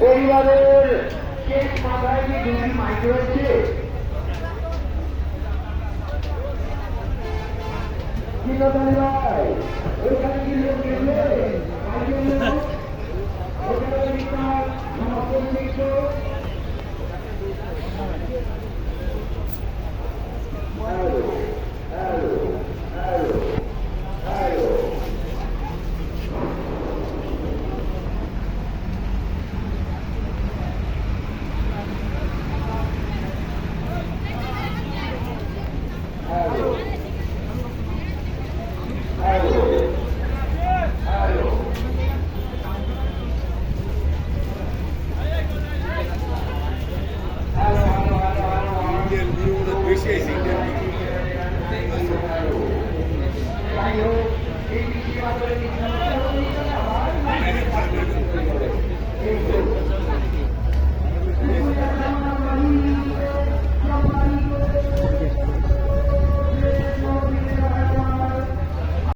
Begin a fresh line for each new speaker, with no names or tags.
পরিবারের শেষ মাথায় কি দুটি মাইক রয়েছে? বেশি হয়েছে যাই হোক এই